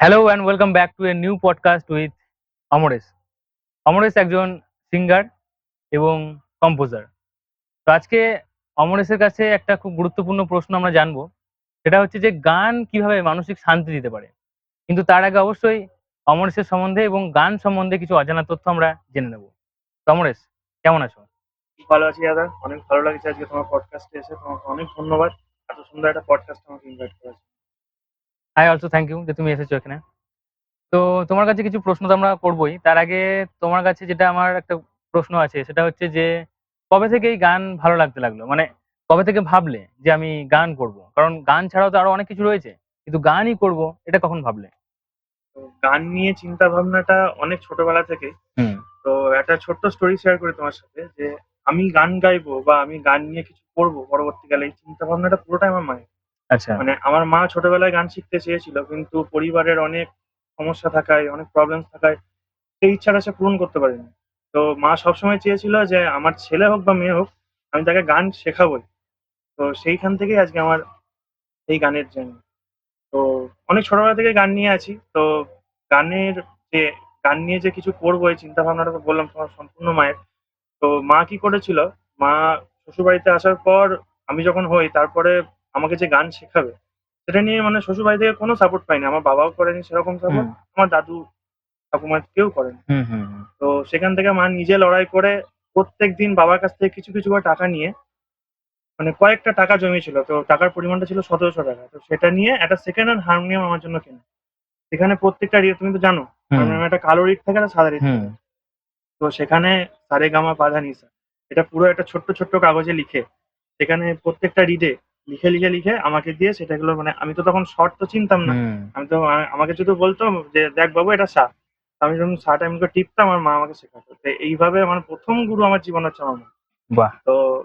Hello and welcome back to a new podcast with Amresh Amresh একজন singer এবং composer তো আজকে অমরেশের কাছে একটা খুব গুরুত্বপূর্ণ প্রশ্ন আমরা জানব। সেটা হচ্ছে যে গান কীভাবে মানসিক শান্তি দিতে পারে? কিন্তু তার আগে অবশ্যই অমরেশের সম্বন্ধে এবং গান সম্বন্ধে কিছু অজানা তথ্য আমরা জেনে নেব। তো অমরেশ, কেমন আছো? ভালো আছি দাদা। অনেক ভালো লাগছে আজকে তোমার পডকাস্টে এসে। তোমাকে অনেক ধন্যবাদ। এত সুন্দর একটা পডকাস্ট আমাকে ইনভাইট করেছে। আই অলসো থ্যাংক ইউ যে তুমি এসেছ এখানে। তো তোমার কাছে কিছু প্রশ্ন তো আমরা করবোই। তার আগে তোমার কাছে যেটা আমার একটা প্রশ্ন আছে সেটা হচ্ছে যে কবে থেকে এই গান ভালো লাগতে লাগল? মানে কবে থেকে ভাবলে যে আমি গান করব? কারণ গান ছাড়াও তো আরও অনেক কিছু রয়েছে। কিন্তু গানই করব এটা কখন ভাবলে? গান নিয়ে চিন্তা ভাবনাটা অনেক ছোটবেলা থেকে। হুম। তো একটা ছোট্ট স্টোরি শেয়ার করি তোমার সাথে যে আমি গান গাইবো বা আমি গান নিয়ে কিছু করব পরবর্তীকালে এই চিন্তা ভাবনাটা পুরোটাই আমার মায়ের আচ্ছা। মানে আমার মা ছোটবেলায় গান শিখতে চেয়েছিল, কিন্তু পরিবারের অনেক সমস্যা থাকায়, অনেক প্রবলেম থাকায় সেই ইচ্ছাটা সে পূরণ করতে পারেনি। তো মা সবসময় চেয়েছিল যে আমার ছেলে হোক বা মেয়ে হোক, আমি তাকে গান শেখাবোই। তো সেইখান থেকেই আজকে আমার এই গানের জন্য তো অনেক ছোটবেলা থেকে গান নিয়ে আছি। তো গানের যে, গান নিয়ে যে কিছু করব, এই চিন্তা ভাবনাটা তো বললাম তোমার সম্পূর্ণ মায়ের। তো মা কি করেছিল, মা শ্বশুরবাড়িতে আসার পর আমি যখন হই, তারপরে আমাকে যে গান শেখাবে সেটা নিয়ে মানে শ্বশুর শ্বশুরবাড়ি থেকে কোনো সাপোর্ট পাইনি। আমার বাবাও করেনি সেরকম সাপোর্ট আমার দাদু ঠাকুমা কেউ করেনি। তো সেখান থেকে মা নিজে লড়াই করে প্রত্যেক দিন বাবার কাছ থেকে কিছু কিছু করে টাকা নিয়ে মানে কয়েকটা টাকা জমিয়েছিল। তো টাকার পরিমাণটা ছিল সতেরোশো টাকা। তো সেটা নিয়ে একটা সেকেন্ড হ্যান্ড হারমোনিয়াম আমার জন্য কেনে। সেখানে প্রত্যেকটা রিড তুমি তো জানো হারমোনিয়াম একটা কালো রিড থাকে একটা সাদা হুম। থাকে। তো সেখানে সারে গামা পাধা নিসা এটা পুরো একটা ছোট্ট ছোট্ট কাগজে লিখে সেখানে প্রত্যেকটা রিডে লিখে লিখে লিখে আমাকে দিয়ে সেটাগুলো মানে আমি তো তখন শর্ট তো চিনতাম না। আমি তো আমাকে শুধু বলতো যে দেখ বাবু এটা সা। আমি যখন সাটা আমি করে টিপতাম আমার মা আমাকে শেখাতো। তো এইভাবে আমার প্রথম গুরু আমার জীবন হচ্ছে আমার মা। বাহ। তো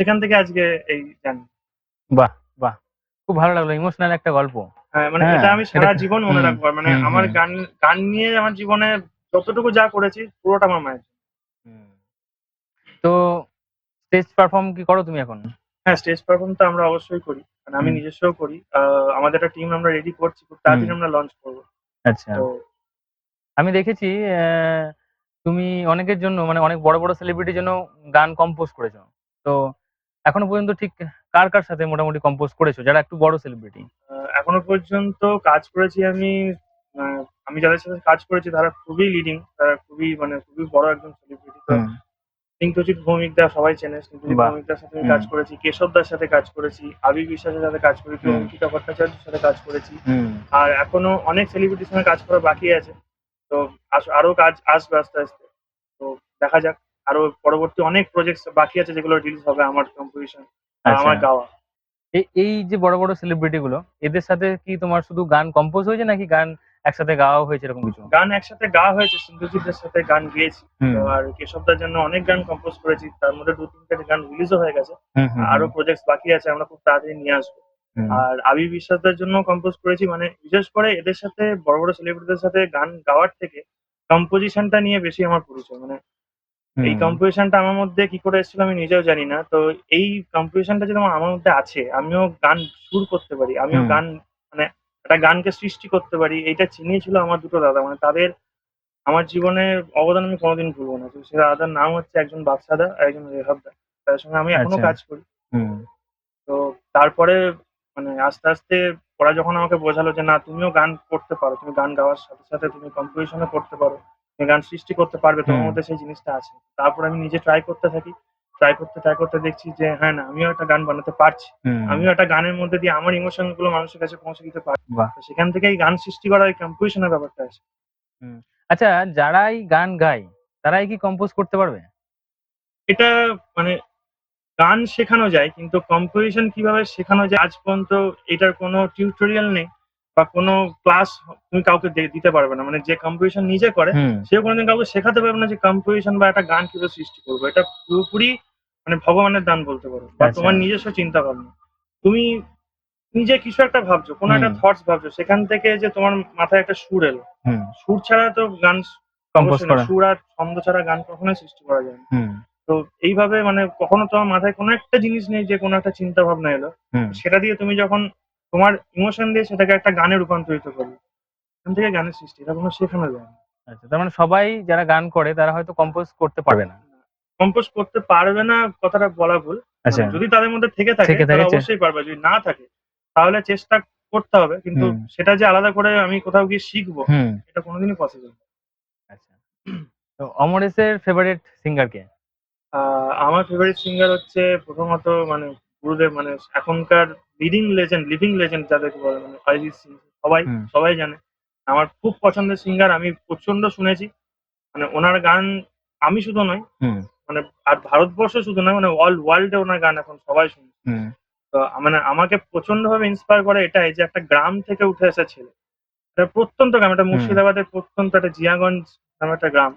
সেখান থেকে আজকে এই জানি। বাহ বাহ। খুব ভালো লাগল ইমোশনাল একটা গল্প। হ্যাঁ, মানে হ্যাঁ, এটা আমি সারা জীবন মনে রাখব। মানে আমার গান গান নিয়ে আমার জীবনে যতটুকু যা করেছি পুরোটা আমার মায়ের তো স্টেজ পারফর্ম কি করো তুমি এখন? হ্যাঁ স্টেজ পারফর্ম তো আমরা অবশ্যই করি। মানে আমি হুম। নিজস্বও করি। আমাদের একটা টিম আমরা রেডি করছি খুব তাড়াতাড়ি আমরা লঞ্চ করব। আচ্ছা। আমি দেখেছি তুমি অনেকের জন্য মানে অনেক বড় বড় সেলিব্রিটির জন্য গান কম্পোজ করেছ। তো এখনও পর্যন্ত ঠিক কার কার সাথে মোটামুটি কম্পোজ করেছ? যারা একটু বড় সেলিব্রিটি এখনও পর্যন্ত কাজ করেছি আমি আমি যাদের সাথে কাজ করেছি তারা খুবই লিডিং তারা খুবই মানে খুবই বড় একজন সেলিব্রিটি তো স্নিগ্ধজিৎ ভৌমিকদা সবাই চেনে স্নিগ্ধজিৎ বাহ। ভৌমিকদার সাথে আমি কাজ করেছি কেশব দার সাথে কাজ করেছি আবি বিশ্বাসের সাথে কাজ করেছি অঙ্কিতা ভট্টাচার্যের সাথে কাজ করেছি। আর এখনও অনেক সেলিব্রিটির সঙ্গে কাজ করা বাকি আছে। তো আরও কাজ আসবে আস্তে আস্তে। তো দেখা যাক আরও পরবর্তী অনেক প্রজেক্ট বাকি আছে যেগুলো রিলিজ হবে আমার কম্পোজিশন আচ্ছা। আমার গাওয়া। এই এই যে বড় বড় সেলিব্রিটি গুলো এদের সাথে কি তোমার শুধু গান কম্পোজ হয়েছে নাকি গান একসাথে গাওয়া হয়েছে এরকম কিছু? গান একসাথে গাওয়া হয়েছে সিন্ধুজিতের সাথে গান গেয়েছি। আর কেশবদার জন্য অনেক গান কম্পোজ করেছি তার মধ্যে দু তিনটে গান রিলিজও হয়ে গেছে। আরও প্রজেক্ট বাকি আছে আমরা খুব তাড়াতাড়ি নিয়ে আসব। আর আবি বিশ্বাসদের জন্য কম্পোজ করেছি মানে বিশেষ করে এদের সাথে বড় বড় সেলিব্রিটিদের সাথে গান গাওয়ার থেকে কম্পোজিশনটা নিয়ে বেশি আমার পরিচয়। মানে এই কম্পোজিশনটা আমার মধ্যে কি করে এসেছিল আমি নিজেও জানি না। তো এই কম্পোজিশনটা যেরকম আমার মধ্যে আছে আমিও গান সুর করতে পারি আমিও গান মানে একটা গানকে সৃষ্টি করতে পারি এইটা চিনিয়েছিল আমার দুটো দাদা। মানে তাদের আমার জীবনে অবদান আমি কোনোদিন ভুলবো না। সে দাদার নাম হচ্ছে একজন বাদশাদা আর একজন রেহাবদা। তাদের সঙ্গে আমি এখনও আচ্ছা। কাজ করি। তো তারপরে মানে আস্তে আস্তে ওরা যখন আমাকে বোঝালো যে না তুমিও গান করতে পারো তুমি গান গাওয়ার সাথে সাথে তুমি কম্পোজিশনও করতে পারো তুমি গান সৃষ্টি করতে পারবে তোমার মধ্যে সেই জিনিসটা আছে। তারপর আমি নিজে ট্রাই করতে থাকি। ট্রাই করতে ট্রাই করতে দেখছি যে হ্যাঁ না আমিও একটা গান বানাতে পারছি। আমিও একটা গানের মধ্যে দিয়ে আমার ইমোশনগুলো মানুষের কাছে পৌঁছে দিতে পারি বাহ। সেখান থেকে এই গান সৃষ্টি করা এই কম্পোজিশনের ব্যাপারটা আছে। আচ্ছা যারাই গান গায় তারাই কি কম্পোজ করতে পারবে? এটা মানে গান শেখানো যায় কিন্তু কম্পোজিশন কীভাবে শেখানো যায় আজ পর্যন্ত এটার কোনো টিউটোরিয়াল নেই বা কোনো ক্লাস তুমি কাউকে দিতে পারবে না। মানে যে কম্পোজিশন নিজে করে সে কোনোদিন কাউকে শেখাতে পারবে না যে কম্পোজিশন বা একটা গান কীভাবে সৃষ্টি করব। এটা পুরোপুরি মানে ভগবানের দান বলতে পারো বা আচ্ছা। তোমার নিজস্ব চিন্তা ভাবনা তুমি নিজে কিছু একটা ভাবছ কোনো একটা। থটস ভাবছ সেখান থেকে যে তোমার মাথায় একটা সুর এলো। সুর ছাড়া তো গান সুর আর ছন্দ ছাড়া গান কখনোই সৃষ্টি করা যায় না। তো এইভাবে মানে কখনো তোমার মাথায় কোনো একটা জিনিস নেই যে কোনো একটা চিন্তা ভাবনা এলো সেটা দিয়ে তুমি যখন তোমার ইমোশন দিয়ে সেটাকে একটা গানে রূপান্তরিত করবে এখান থেকে গানের সৃষ্টি এটা কোনো শেখানো যায় না। আচ্ছা তার মানে সবাই যারা গান করে তারা হয়তো কম্পোজ করতে পারবে না। কম্পোজ করতে পারবে না কথাটা বলা ভুল। আচ্ছা। মানে যদি তাদের মধ্যে থেকে থাকে তাহলে অবশ্যই পারবে। যদি না থাকে তাহলে চেষ্টা করতে হবে। কিন্তু সেটা যে আলাদা করে আমি কোথাও গিয়ে শিখব এটা কোনোদিনই পসিবল আচ্ছা। তো অমরেশের ফেভারিট সিঙ্গার কে? আমার ফেভারিট সিঙ্গার হচ্ছে প্রথমত মানে গুরুদেব মানে এখনকার লিডিং লেজেন্ড লিভিং লেজেন্ড যাদেরকে বলে মানে অরিজিৎ সিং সবাই সবাই জানে। আমার খুব পছন্দের সিঙ্গার আমি প্রচণ্ড শুনেছি। মানে ওনার গান আমি শুধু নয় মানে আর ভারতবর্ষ শুধু নয় মানে অল ওয়ার্ল্ডে ওনার গান এখন সবাই শুনে তো মানে আমাকে প্রচণ্ড ভাবে ইন্সপায়ার করে এটাই যে একটা গ্রাম থেকে উঠে এসে ছেলে। প্রত্যন্ত গ্রাম একটা মুর্শিদাবাদের প্রত্যন্ত একটা জিয়াগঞ্জ নামে একটা গ্রাম।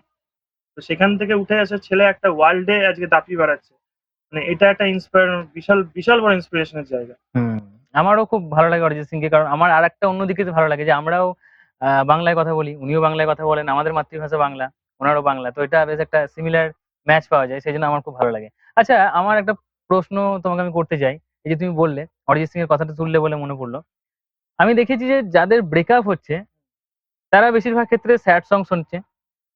তো সেখান থেকে উঠে এসে ছেলে একটা ওয়ার্ল্ডে আজকে দাপি বেড়াচ্ছে। মানে এটা একটা ইন্সপায়ার বিশাল বিশাল বড় ইন্সপিরেশনের জায়গা। হুম। আমারও খুব ভালো লাগে অরিজিৎ সিং সিংকে কারণ আমার আর একটা অন্যদিকে ভালো লাগে যে আমরাও আহ, বাংলায় কথা বলি উনিও বাংলায় কথা বলেন আমাদের মাতৃভাষা বাংলা ওনারও বাংলা। তো এটা বেশ একটা সিমিলার ম্যাচ পাওয়া যায় সেই জন্য আমার খুব ভালো লাগে। আচ্ছা আমার একটা প্রশ্ন তোমাকে আমি করতে চাই। এই যে তুমি বললে অরিজিৎ সিং এর কথাটা তুললে বলে মনে পড়ল। আমি দেখেছি যে যাদের ব্রেকআপ হচ্ছে তারা বেশিরভাগ ক্ষেত্রে স্যাড সং শুনছে।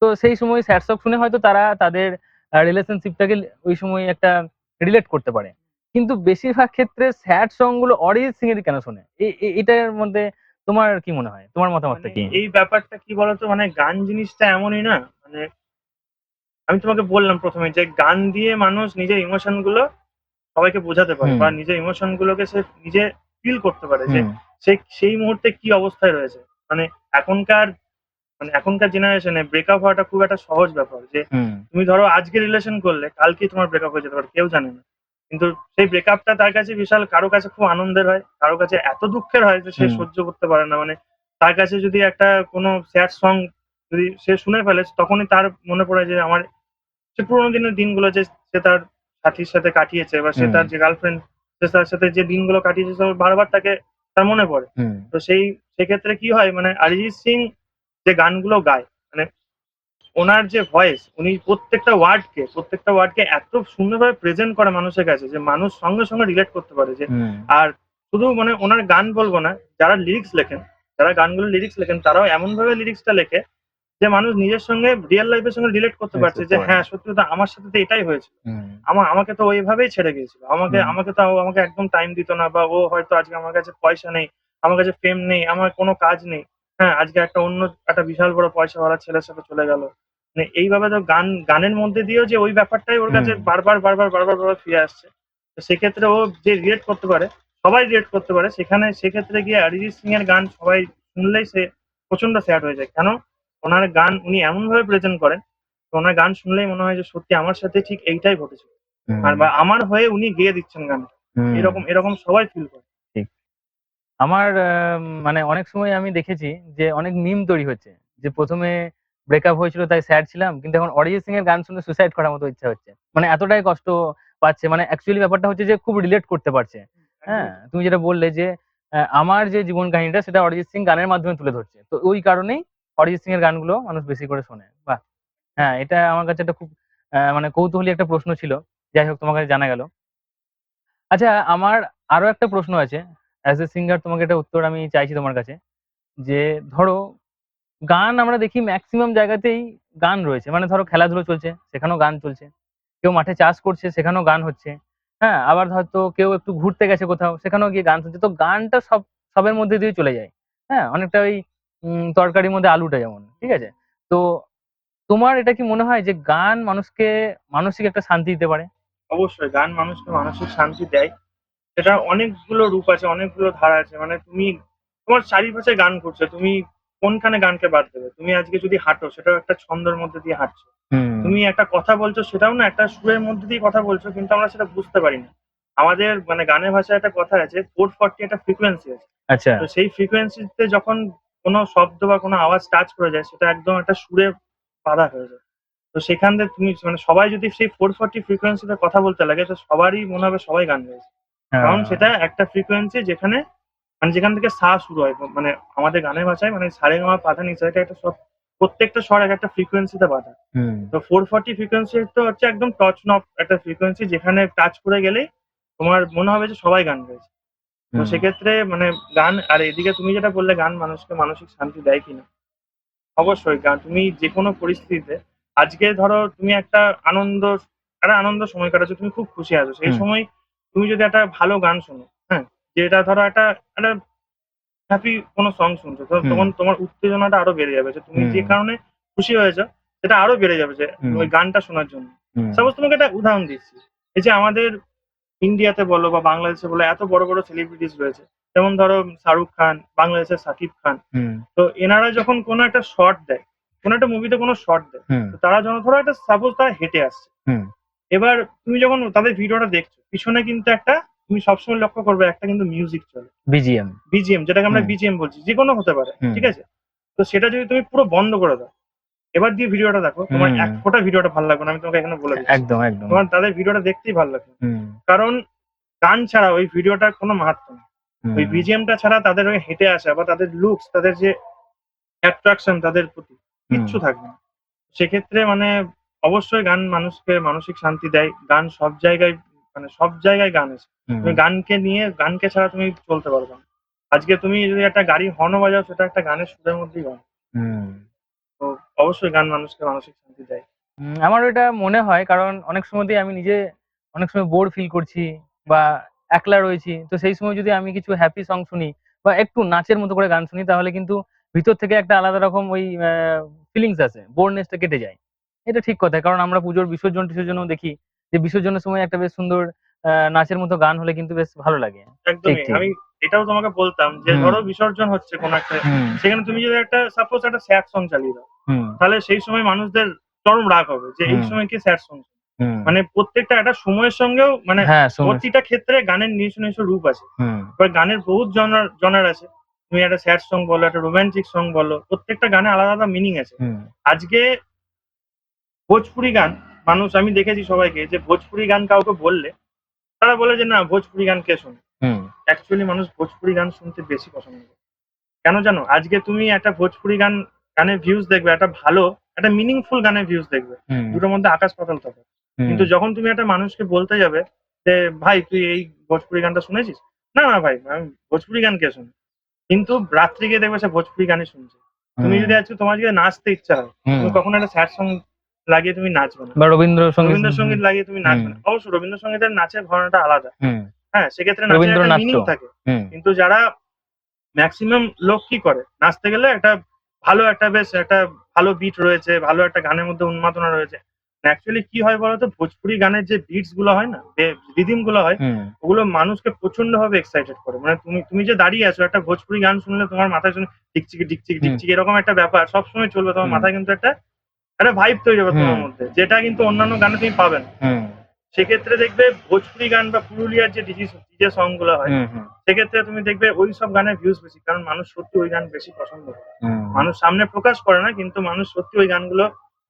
তো সেই সময় স্যাড সং শুনে হয়তো তারা তাদের রিলেশনশিপটাকে ওই সময় একটা রিলেট করতে পারে। কিন্তু বেশিরভাগ ক্ষেত্রে স্যাড সংগুলো অরিজিৎ সিং এর কেন শোনে? এটার মধ্যে তোমার কি মনে হয়? তোমার মতামতটা মানে কি? এই ব্যাপারটা কি বলতো? মানে গান জিনিসটা এমনই না। মানে আমি তোমাকে বললাম প্রথমে যে গান দিয়ে মানুষ নিজের ইমোশনগুলো সবাইকে বোঝাতে পারে বা নিজের ইমোশন গুলোকে সে নিজে ফিল করতে পারে যে সে সেই মুহূর্তে কি অবস্থায় রয়েছে। মানে এখনকার মানে এখনকার জেনারেশনে ব্রেকআপ হওয়াটা খুব একটা সহজ ব্যাপার যে তুমি ধরো আজকে রিলেশন করলে কালকে তোমার ব্রেকআপ হয়ে যেতে পারে কেউ জানে না। কিন্তু সেই ব্রেকআপটা তার কাছে বিশাল কারও কাছে খুব আনন্দের হয় কারও কাছে এত দুঃখের হয় যে সে সহ্য করতে পারে না। মানে তার কাছে যদি একটা কোনো স্যাড সং যদি সে শুনে ফেলে তখনই তার মনে পড়ে যে আমার সে পুরোনো দিনের দিনগুলো যে সে তার সাথীর সাথে কাটিয়েছে বা সে তার যে গার্লফ্রেন্ড সে তার সাথে যে দিনগুলো কাটিয়েছে বারবার তাকে তার মনে পড়ে। তো সেই সেক্ষেত্রে কি হয় মানে অরিজিৎ সিং যে গানগুলো গায় মানে ওনার যে ভয়েস উনি প্রত্যেকটা ওয়ার্ডকে প্রত্যেকটা ওয়ার্ডকে এত সুন্দরভাবে প্রেজেন্ট করে মানুষের কাছে যে মানুষ সঙ্গে সঙ্গে রিলেট করতে পারে যে আর শুধু মানে ওনার গান বলব না যারা লিরিক্স লেখেন যারা গানগুলো লিরিক্স লেখেন তারাও এমন ভাবে লিরিক্সটা লেখে যে মানুষ নিজের সঙ্গে রিয়েল লাইফের সঙ্গে রিলেট করতে পারছে যে হ্যাঁ সত্যি কথা আমার সাথে তো এটাই হয়েছে। আমার আমাকে তো ওইভাবেই ছেড়ে গিয়েছিল। আমাকে আমাকে তো আমাকে একদম টাইম দিত না বা ও হয়তো আজকে আমার কাছে পয়সা নেই আমার কাছে ফেম নেই আমার কোনো কাজ নেই। হ্যাঁ আজকে একটা অন্য একটা বিশাল বড় পয়সাওয়ালা ছেলের সাথে চলে গেল। মানে এইভাবে তো গান গানের মধ্যে দিয়েও যে ওই ব্যাপারটাই ওর কাছে। বারবার বারবার বারবার বারবার ফিরে আসছে। তো সেক্ষেত্রে ও যে রিলেট করতে পারে সবাই রিলেট করতে পারে। সেখানে সেক্ষেত্রে গিয়ে অরিজিৎ সিং এর গান সবাই শুনলেই সে প্রচণ্ড স্যাড হয়ে যায়। কেন? ওনার গান উনি এমন ভাবে প্রেজেন্ট করেন ওনার গান শুনলেই মনে হয় যে সত্যি আমার সাথে ঠিক এইটাই ঘটেছে। আর বা আমার হয়ে উনি গেয়ে দিচ্ছেন গান এরকম এরকম সবাই ফিল করে। আমার মানে অনেক সময় আমি দেখেছি যে অনেক মিম তৈরি হচ্ছে। যে প্রথমে ব্রেকআপ হয়েছিল তাই স্যাড ছিলাম কিন্তু এখন অরিজিৎ সিং এর গান শুনে সুসাইড করার মতো ইচ্ছা হচ্ছে। মানে এতটাই কষ্ট পাচ্ছে। মানে অ্যাকচুয়ালি ব্যাপারটা হচ্ছে যে খুব রিলেট করতে পারছে। হ্যাঁ তুমি যেটা বললে যে আমার যে জীবন কাহিনীটা সেটা অরিজিৎ সিং গানের মাধ্যমে তুলে ধরছে। তো ওই কারণেই অরিজিৎ সিং এর গানগুলো মানুষ বেশি করে শোনে। বাহ! হ্যাঁ এটা আমার কাছে একটা খুব মানে কৌতূহলী একটা প্রশ্ন ছিল। যাই হোক, তোমার কাছে জানা গেল। আচ্ছা আমার আরও একটা প্রশ্ন আছে। অ্যাজ এ সিঙ্গার তোমাকে একটা উত্তর আমি চাইছি তোমার কাছে। যে, ধরো, গান আমরা দেখি ম্যাক্সিমাম জায়গাতেই গান রয়েছে। মানে ধরো, খেলাধুলো চলছে, সেখানেও গান চলছে। কেউ মাঠে চাষ করছে, সেখানেও গান হচ্ছে। হ্যাঁ আবার হয়তো কেউ একটু ঘুরতে গেছে কোথাও, সেখানেও গিয়ে গান শুনছে। তো গানটা সব, সবের মধ্যে দিয়ে চলে যায়। হ্যাঁ অনেকটা ওই তরকারির মধ্যে আলুটা যেমন ঠিক আছে? তো তোমার এটা কি মনে হয় যে গান মানুষকে মানসিক একটা শান্তি দিতে পারে? অবশ্যই গান মানুষকে মানসিক শান্তি দেয়। সেটা অনেকগুলো রূপ আছে অনেকগুলো ধারা আছে। মানে তুমি তোমার চারিপাশে গান করছ তুমি কোনখানে গানকে বাদ দেবে? তুমি আজকে যদি হাঁটো সেটাও একটা ছন্দের মধ্যে দিয়ে হাঁটছো। তুমি একটা কথা বলছো সেটাও না একটা সুরের মধ্যে দিয়ে কথা বলছো কিন্তু আমরা সেটা বুঝতে পারি না। আমাদের মানে গানের ভাষায় একটা কথা আছে ফোর ফর্টি একটা ফ্রিকোয়েন্সি আছে। আচ্ছা। তো সেই ফ্রিকোয়েন্সিতে যখন কোনো শব্দ বা কোনো আওয়াজ টাচ করে যায় সেটা একদম একটা সুরে বাধা হয়ে যায়। তো সেখান থেকে তুমি মানে সবাই যদি সেই ফোর ফর্টি ফ্রিকোয়েন্সিতে কথা বলতে লাগে তো সবারই মনে হবে সবাই গান কারণ হ্যাঁ। সেটা একটা ফ্রিকোয়েন্সি যেখানে মানে যেখান থেকে সা শুরু হয় মানে আমাদের গানের ভাষায় মানে সারে গামা পাধা নিচে একটা স্বর প্রত্যেকটা স্বর এক একটা ফ্রিকোয়েন্সিতে বাধা। তো ফোর ফর্টি ফ্রিকোয়েন্সি তো হচ্ছে একদম টচ নপ একটা ফ্রিকোয়েন্সি যেখানে টাচ করে গেলেই তোমার মনে হবে যে সবাই গান গাইছে। তো সেক্ষেত্রে মানে গান আর এদিকে তুমি যেটা বললে গান মানুষকে মানসিক শান্তি দেয় কিনা? অবশ্যই গান তুমি যে কোনো পরিস্থিতিতে আজকে ধরো তুমি একটা আনন্দ একটা আনন্দ সময় কাটাচ্ছ তুমি খুব খুশি আছো। সেই সময় তুমি যদি একটা ভালো গান শোনো হ্যাঁ যেটা ধরো একটা একটা হ্যাপি কোনো সং শুনছো তো তখন তোমার উত্তেজনাটা আরও বেড়ে যাবে। তুমি যে কারণে খুশি হয়েছো সেটা আরও বেড়ে যাবে যে ওই গানটা শোনার জন্য। সাপোজ তোমাকে একটা উদাহরণ দিচ্ছি। এই যে আমাদের ইন্ডিয়াতে বলো বা বাংলাদেশে বলো এত বড় বড় সেলিব্রিটিস রয়েছে। যেমন ধরো শাহরুখ খান বাংলাদেশের সাকিব খান। হুম, তো এনারা যখন কোনো একটা শর্ট দেয় কোনো একটা মুভিতে কোনো শর্ট দেয় তো তারা যখন ধরো একটা সাপোজ তারা হেঁটে আসছে। হুম। এবার তুমি যখন তাদের ভিডিওটা দেখছ পিছনে কিন্তু একটা তুমি সবসময় লক্ষ্য করবে একটা কিন্তু মিউজিক চলে। বিজিএম বিজিএম যেটাকে আমরা বিজিএম বলছি যে কোনো হতে পারে ঠিক আছে? তো সেটা যদি তুমি পুরো বন্ধ করে দাও এবার দিয়ে ভিডিওটা দেখো তোমার। এক ফোঁটা ভিডিওটা ভালো লাগবে না আমি তোমাকে এখানে বলে দিচ্ছি। একদম একদম। তোমার তাদের ভিডিওটা দেখতেই ভালো লাগবে। কারণ গান ছাড়া ওই ভিডিওটার কোনো মাহাত্ম নেই। ওই বিজিএমটা ছাড়া তাদের ওই হেঁটে আসা বা তাদের লুকস তাদের যে অ্যাট্রাকশন তাদের প্রতি কিচ্ছু থাকবে না। সেক্ষেত্রে মানে অবশ্যই গান মানুষকে মানসিক শান্তি দেয়। গান সব জায়গায় মানে সব জায়গায় গান আছে। তুমি গানকে নিয়ে গানকে ছাড়া তুমি চলতে পারবে না। আজকে তুমি যদি একটা গাড়ি হর্ন বাজাও সেটা একটা গানের সুরের মধ্যেই গান। তো অবশ্যই গান মানুষকে মানসিক শান্তি দেয়। আমার এটা মনে হয় কারণ অনেক সময় দিয়ে আমি নিজে অনেক সময় বোর ফিল করছি বা একলা রয়েছি। তো সেই সময় যদি আমি কিছু হ্যাপি সং শুনি বা একটু নাচের মতো করে গান শুনি তাহলে কিন্তু ভিতর থেকে একটা আলাদা রকম ওই ফিলিংস আসে বোরনেসটা কেটে যায়। এটা ঠিক কথা, কারণ আমরা পুজোর বিসর্জন টিসর্জনও দেখি যে বিসর্জনের সময় একটা বেশ সুন্দর নাচের মতো গান হলে কিন্তু বেশ ভালো লাগে। একদমই। আমি এটাও তোমাকে বলতাম যে ধরো বিসর্জন হচ্ছে কোন একটা সেখানে তুমি যদি একটা সাপোজ একটা স্যাড সং চালিয়ে দাও তাহলে সেই সময় মানুষদের চরম রাগ হবে যে এই সময় কি স্যাড সং মানে প্রত্যেকটা একটা সময়ের সঙ্গেও মানে হ্যাঁ প্রতিটা ক্ষেত্রে গানের নিজস্ব নিজস্ব রূপ আছে। এবার গানের বহুত জনার জনার আছে। তুমি একটা স্যাড সং বলো একটা রোমান্টিক সং বলো প্রত্যেকটা গানে আলাদা আলাদা মিনিং আছে। আজকে ভোজপুরি গান মানুষ আমি দেখেছি সবাইকে যে ভোজপুরি গান কাউকে বললে তারা বলে যে না ভোজপুরি গান কে শোনে? অ্যাকচুয়ালি মানুষ ভোজপুরি গান শুনতে বেশি পছন্দ করে। কেন জানো? আজকে তুমি একটা ভোজপুরি গান গানের ভিউজ দেখবে একটা ভালো একটা মিনিংফুল গানের ভিউজ দেখবে। দুটোর মধ্যে আকাশ পাতাল তফাৎ। কিন্তু যখন তুমি একটা মানুষকে বলতে যাবে যে ভাই তুই এই ভোজপুরি গানটা শুনেছিস? না না ভাই আমি ভোজপুরি গান কে শুনি? কিন্তু রাত্রি গিয়ে দেখবে সে ভোজপুরি গানই শুনছে। তুমি যদি আজকে তোমার যদি নাচতে ইচ্ছা হয়। তুমি কখনো একটা স্যাড সং লাগিয়ে তুমি নাচবে না। বা রবীন্দ্রসঙ্গীত। রবীন্দ্রসঙ্গীত লাগিয়ে তুমি নাচবে না। অবশ্য রবীন্দ্রসঙ্গীতের নাচের ধরনটা আলাদা। হ্যাঁ সেক্ষেত্রে নাচের একটা মিনিং থাকে। কিন্তু যারা ম্যাক্সিমাম লোক কি করে? নাচতে গেলে একটা ভালো একটা বেশ একটা ভালো বিট রয়েছে ভালো একটা গানের মধ্যে উন্মাদনা রয়েছে। অ্যাকচুয়ালি কি হয় বলতো? ভোজপুরি গানের যে বিটসগুলো হয় না রিদিমগুলো হয় ওগুলো মানুষকে প্রচণ্ড ভাবে এক্সাইটেড করে। মানে তুমি তুমি যে দাঁড়িয়ে আছো একটা ভোজপুরি গান শুনলে তোমার মাথায় শুনে টিকচিকি টিকচিকি হুম। টিকচিকি এরকম একটা ব্যাপার সবসময় চলবে। তোমার মাথায় কিন্তু একটা একটা ভাইব তৈরি হবে তোমার মধ্যে। যেটা কিন্তু অন্যান্য গানে তুমি পাবে না সেক্ষেত্রে দেখবে ভোজপুরি গান বা পুরুলিয়ার যে ডিজি ডিজে সংগুলো হয় সেক্ষেত্রে তুমি দেখবে ওই সব গানের ভিউজ বেশি কারণ মানুষ সত্যি ওই গান বেশি পছন্দ করে। মানুষ সামনে প্রকাশ করে না কিন্তু মানুষ সত্যি ওই গানগুলো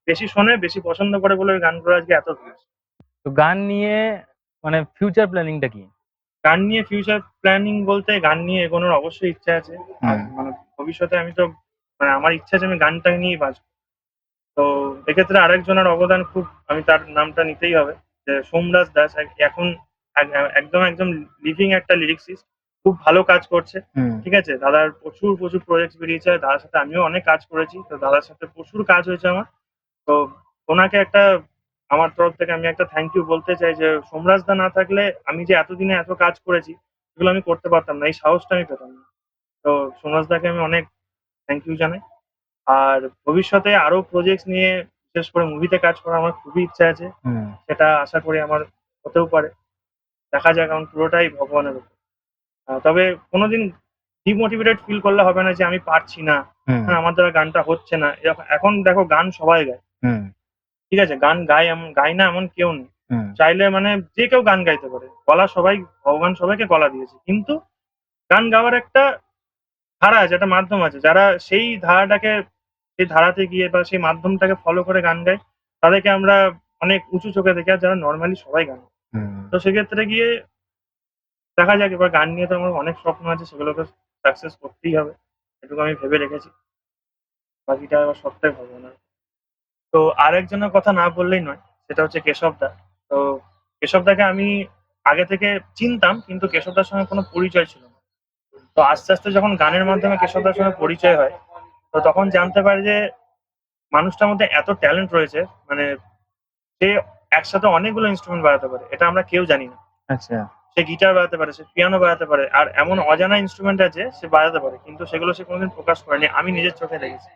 বেশি শোনে বেশি পছন্দ করে বলে ওই গানগুলো আজকে এত ভিউজ তো গান নিয়ে মানে ফিউচার প্ল্যানিংটা কি? গান নিয়ে ফিউচার প্ল্যানিং বলতে গান নিয়ে এগোনোর অবশ্যই ইচ্ছা আছে। মানে ভবিষ্যতে আমি তো মানে আমার ইচ্ছা আছে আমি গানটা নিয়েই বাঁচবো। তো এক্ষেত্রে আরেকজনের অবদান খুব আমি তার নামটা নিতেই হবে যে সোমরাজ দাস এখন একদম একদম লিভিং একটা লিরিক্সিস্ট খুব ভালো কাজ করছে ঠিক আছে? দাদার প্রচুর প্রচুর প্রজেক্ট বেরিয়েছে দাদার সাথে আমিও অনেক কাজ করেছি তো দাদার সাথে প্রচুর কাজ হয়েছে আমার। তো ওনাকে একটা আমার তরফ থেকে আমি একটা থ্যাংক ইউ বলতে চাই যে সোমরাজ দা না থাকলে আমি যে এতদিনে এত কাজ করেছি এগুলো আমি করতে পারতাম না এই সাহসটা আমি পেতাম না। তো সোমরাজ দাকে আমি অনেক থ্যাংক ইউ জানাই। আর ভবিষ্যতে আরও প্রজেক্ট নিয়ে বিশেষ করে মুভিতে কাজ করার আমার খুবই ইচ্ছা আছে। সেটা আশা করি আমার হতেও পারে। দেখা যাক কারণ পুরোটাই ভগবানের উপর। তবে কোনোদিন ডিমোটিভেটেড ফিল করলে হবে না যে আমি পারছি না। হ্যাঁ আমার দ্বারা গানটা হচ্ছে না। এখন দেখো গান সবাই গায়। ঠিক আছে গান গায় এমন গায় না এমন কেউ নেই। চাইলে মানে যে কেউ গান গাইতে পারে। গলা সবাই ভগবান সবাইকে গলা দিয়েছে। কিন্তু গান গাওয়ার একটা ধারা আছে একটা মাধ্যম আছে। যারা সেই ধারাটাকে সেই ধারাতে গিয়ে বা সেই মাধ্যমটাকে ফলো করে গান গায় তাদেরকে আমরা অনেক উঁচু চোখে দেখি আর যারা নর্মালি সবাই গান তো সেক্ষেত্রে গিয়ে দেখা যাক এবার গান নিয়ে তো আমার অনেক স্বপ্ন আছে সেগুলোকে সাকসেস করতেই হবে এটুকু আমি ভেবে রেখেছি। বাকিটা এবার সবটাই না। তো আরেকজনের কথা না বললেই নয় সেটা হচ্ছে কেশবদা তো কেশবদাকে আমি আগে থেকে চিনতাম কিন্তু কেশবদার সঙ্গে কোনো পরিচয় ছিল না। তো আস্তে আস্তে যখন গানের মাধ্যমে কেশবদার সঙ্গে পরিচয় হয় তো তখন জানতে পারে যে মানুষটার মধ্যে এত ট্যালেন্ট রয়েছে মানে সে একসাথে অনেকগুলো ইনস্ট্রুমেন্ট বাজাতে পারে এটা আমরা কেউ জানি না। আচ্ছা। সে গিটার বাজাতে পারে সে পিয়ানো বাজাতে পারে আর এমন অজানা ইনস্ট্রুমেন্ট আছে সে বাজাতে পারে কিন্তু সেগুলো সে কোনোদিন প্রকাশ করেনি আমি নিজের চোখে দেখেছি।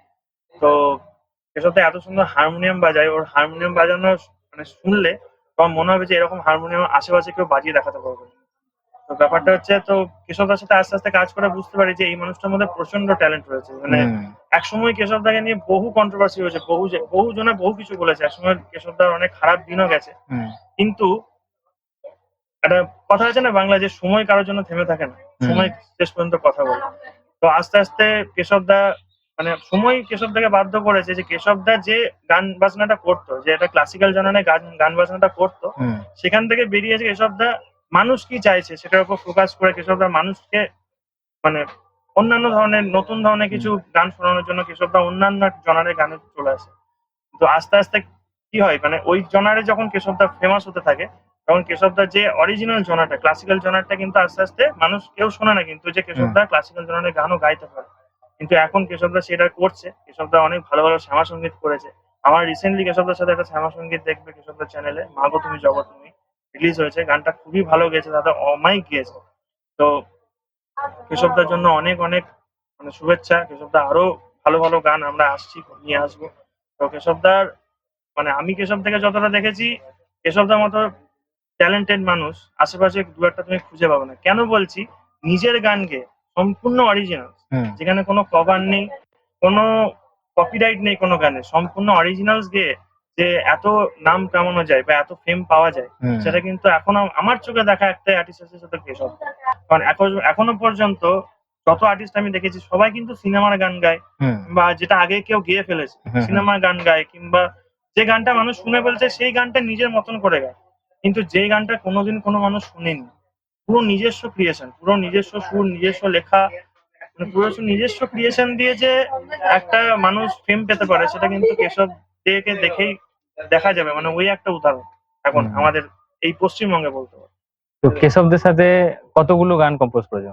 তো এসব এত সুন্দর হারমোনিয়াম বাজায় ওর হারমোনিয়াম বাজানো মানে শুনলে তোমার মনে হবে যে এরকম হারমোনিয়াম আশেপাশে কেউ বাজিয়ে দেখাতে পারবে তো ব্যাপারটা হচ্ছে তো কেশবদার সাথে আস্তে আস্তে কাজ করে বুঝতে পারি যে এই মানুষটার মধ্যে প্রচণ্ড ট্যালেন্ট রয়েছে মানে একসময় কেশবদাকে নিয়ে বহু কন্ট্রোভার্সি হয়েছে বহু যে- বহু জনে বহু কিছু বলেছে। একসময় কেশবদার অনেক খারাপ দিনও গেছে। কিন্তু একটা কথা আছে না বাংলা যে সময় কারোর জন্য থেমে থাকে না। সময় শেষ পর্যন্ত কথা বলে। তো আস্তে আস্তে কেশবদা মানে সময় কেশবদাকে বাধ্য করেছে যে কেশবদা যে গান বাজনাটা করতো যে একটা ক্লাসিক্যাল জনানে গান গান বাজনাটা করতো সেখান থেকে বেরিয়েছে কেশবদা। মানুষ কি চাইছে সেটার উপর ফোকাস করে কেশবদা মানুষকে মানে অন্যান্য ধরনের নতুন ধরনের কিছু গান শোনানোর জন্য কেশবদা অন্যান্য জনারের গানে চলে আসে। তো আস্তে আস্তে কি হয় মানে ওই জনারে যখন কেশবদা ফেমাস হতে থাকে তখন কেশবদার যে অরিজিনাল জনারটা ক্লাসিক্যাল জনারটা কিন্তু আস্তে আস্তে মানুষ কেউ শোনে না কিন্তু যে কেশবদা ক্লাসিক্যাল জনারের গানও গাইতে পারে। কিন্তু এখন কেশবদা সেটা করছে কেশবদা অনেক ভালো ভালো শ্যামা সংগীত করেছে। আমার রিসেন্টলি কেশবদার সাথে একটা শ্যামা সংগীত দেখবে কেশবদার চ্যানেলে মাগো তুমি জগৎ তুমি রিলিজ হয়েছে গানটা খুবই ভালো গেয়েছে দাদা অমাইক গিয়েছে। তো কেশবদার জন্য অনেক অনেক মানে শুভেচ্ছা। কেশবদা আরও ভালো ভালো গান আমরা আসছি নিয়ে আসব। তো কেশবদার মানে আমি কেশব থেকে যতটা দেখেছি কেশবদার মতো ট্যালেন্টেড মানুষ আশেপাশে দু একটা তুমি খুঁজে পাবে না। কেন বলছি? নিজের গান গেয়ে সম্পূর্ণ অরিজিনাল যেখানে কোনো কভার নেই কোনো কপিরাইট নেই কোনো গানে। সম্পূর্ণ অরিজিনালস গেয়ে যে এত নাম কামানো যায় বা এত ফেম পাওয়া যায় সেটা কিন্তু এখনও আমার চোখে দেখা একটা আর্টিস্ট আছে সেটা কেশব কারণ এখন এখনও পর্যন্ত যত আর্টিস্ট আমি দেখেছি সবাই কিন্তু সিনেমার গান গায় বা যেটা আগে কেউ গেয়ে ফেলেছে সিনেমার গান গায় কিংবা যে গানটা মানুষ শুনে ফেলছে সেই গানটা নিজের মতন করে গায়। কিন্তু যে গানটা কোনোদিন কোনো মানুষ শুনেনি পুরো নিজস্ব ক্রিয়েশন পুরো নিজস্ব সুর নিজস্ব লেখা মানে পুরো নিজস্ব ক্রিয়েশন দিয়ে যে একটা মানুষ ফেম পেতে পারে সেটা কিন্তু কেশব দেকে দেখেই দেখা যাবে মানে ওই একটা উদাহরণ। এখন আমাদের এই পশ্চিমবঙ্গে বলতে পারো। তো কেশবদের সাথে কতগুলো গান কম্পোজ করেছ?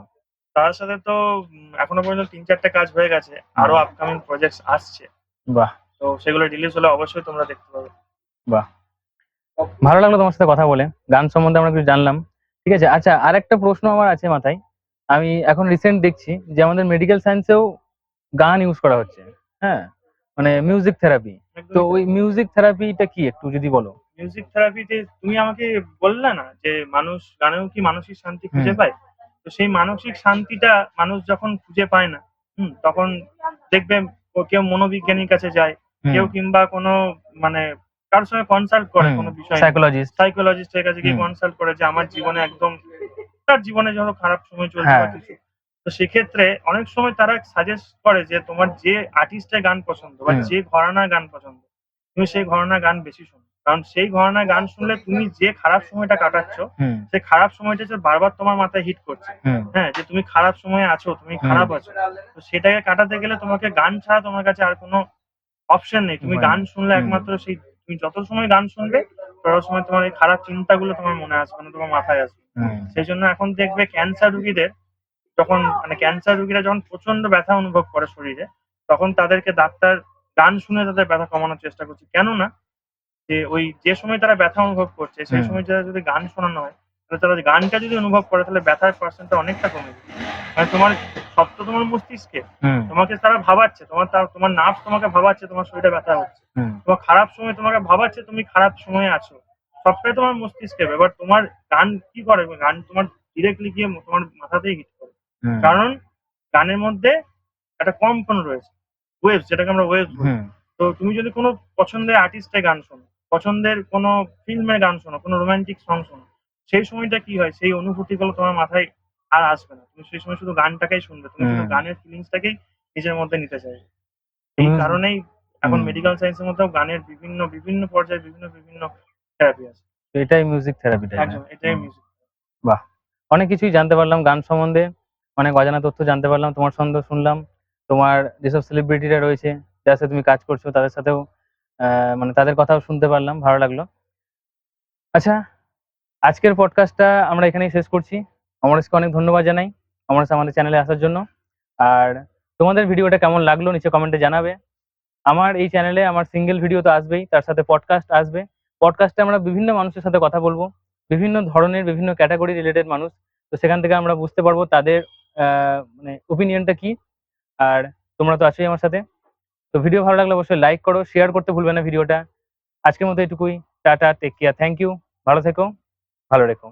তার সাথে তো এখনও পর্যন্ত তিন চারটে কাজ হয়ে গেছে। আরও আপকামিং প্রজেক্ট আসছে। বাহ। তো সেগুলো রিলিজ হলে অবশ্যই তোমরা দেখতে পাবে। বাহ। ভালো লাগল তোমার সাথে কথা বলে। গান সম্বন্ধে আমরা কিছু জানলাম। ঠিক আছে আচ্ছা আর একটা প্রশ্ন আমার আছে মাথায়। আমি এখন রিসেন্ট দেখছি যে আমাদের মেডিকেল সায়েন্সেও গান ইউজ করা হচ্ছে। হ্যাঁ? মানে মিউজিক থেরাপি তো ওই মিউজিক থেরাপিটা কি একটু যদি বলো? মিউজিক থেরাপিতে তুমি আমাকে বললে না যে মানুষ গানেও কি মানসিক শান্তি খুঁজে পায়? তো সেই মানসিক শান্তিটা মানুষ যখন খুঁজে পায় না হুম তখন দেখবে কেউ মনোবিজ্ঞানীর কাছে যায় কেউ কিংবা কোনো মানে কারোর সঙ্গে কনসাল্ট করে কোনো বিষয় সাইকোলজিস্ট সাইকোলজিস্টের কাছে গিয়ে কনসাল্ট করে যে আমার জীবনে একদম তার জীবনে যখন খারাপ সময় চলছে হ্যাঁ। কিছু। তো সেক্ষেত্রে অনেক সময় তারা সাজেস্ট করে যে তোমার যে আর্টিস্টের গান পছন্দ বা যে ঘরানার গান পছন্দ তুমি সেই ঘরানার গান বেশি শোনো। কারণ সেই ঘরানার গান শুনলে তুমি যে খারাপ সময়টা কাটাচ্ছ সেই খারাপ সময়টা যে বারবার তোমার মাথায় হিট করছে। হ্যাঁ যে তুমি খারাপ সময়ে আছো তুমি খারাপ আছো। তো সেটাকে কাটাতে গেলে তোমাকে গান ছাড়া তোমার কাছে আর কোনো অপশন নেই। তুমি গান শুনলে একমাত্র সেই তুমি যত সময় গান শুনবে তত সময় তোমার এই খারাপ চিন্তাগুলো তোমার মনে আসবে না তোমার মাথায় আসবে সেই জন্য এখন দেখবে ক্যান্সার রুগীদের যখন মানে ক্যান্সার রুগীরা যখন প্রচণ্ড ব্যথা অনুভব করে শরীরে তখন তাদেরকে ডাক্তার গান শুনে তাদের ব্যথা কমানোর চেষ্টা করছে। কেননা যে ওই যে সময় তারা ব্যথা অনুভব করছে সেই। সময় যারা যদি গান শোনানো হয় তাহলে তারা গানটা যদি অনুভব করে তাহলে ব্যথার পার্সেন্টটা অনেকটা কমে যাবে। মানে তোমার সব তো তোমার মস্তিষ্কে তোমাকে তারা ভাবাচ্ছে তোমার তার- তোমার নার্ভ তোমাকে ভাবাচ্ছে তোমার শরীরে ব্যথা হচ্ছে। তোমার খারাপ সময় তোমাকে ভাবাচ্ছে তুমি খারাপ সময়ে আছো। সবটাই তোমার মস্তিষ্কে এবার তোমার গান কি করে? গান তোমার ডিরেক্টলি গিয়ে তোমার মাথাতেই হিট হুম কারণ গানের মধ্যে একটা কম্পন রয়েছে। ওয়েভস যেটাকে আমরা ওয়েভস বলি। তো তুমি যদি কোনো পছন্দের আর্টিস্টের গান শোনো পছন্দের কোনো ফিল্মের গান শোনো কোনো রোমান্টিক সং শোনো সেই সময়টা কি হয়? সেই অনুভূতিগুলো তোমার মাথায় আর আসবে না। তুমি সেই সময় শুধু গানটাকেই শুনবে। তুমি শুধু গানের ফিলিংসটাকেই নিজের মধ্যে নিতে চাইবে। এই কারণেই এখন মেডিকেল সায়েন্সের মধ্যেও গানের বিভিন্ন বিভিন্ন পর্যায়ে বিভিন্ন বিভিন্ন থেরাপি আছে। তো এটাই মিউজিক থেরাপিটা একদম এটাই মিউজিক বাহ। অনেক কিছুই জানতে পারলাম গান সম্বন্ধে। অনেক অজানা তথ্য জানতে পারলাম, তোমার সঙ্গে শুনলাম, তোমার যেসব সেলিব্রিটিরা রয়েছে, যার সাথে তুমি কাজ করছ, তাদের সাথেও মানে তাদের কথাও শুনতে পারলাম, ভালো লাগল। আচ্ছা আজকের পডকাস্টটা আমরা এখানেই শেষ করছি। অমরেশকে অনেক ধন্যবাদ জানাই, অমরেশ আমাদের চ্যানেলে আসার জন্য। আর তোমাদের ভিডিওটা কেমন লাগল নিচে কমেন্টে জানাবে। আমার এই চ্যানেলে আমার সিঙ্গেল ভিডিও তো আসবেই, তার সাথে পডকাস্ট আসবে। পডকাস্টে আমরা বিভিন্ন মানুষের সাথে কথা বলব, বিভিন্ন ধরনের, বিভিন্ন ক্যাটাগরি রিলেটেড মানুষ। তো সেখান থেকে আমরা বুঝতে পারব তাদের মানে ওপিনিয়নটা কি? আর তোমরা তো আছোই আমার সাথে। তো ভিডিও ভালো লাগলে অবশ্যই লাইক করো শেয়ার করতে ভুলবে না ভিডিওটা আজকের মতো এটুকুই। Tata take care thank you ভালো থেকো, ভালো রেখো।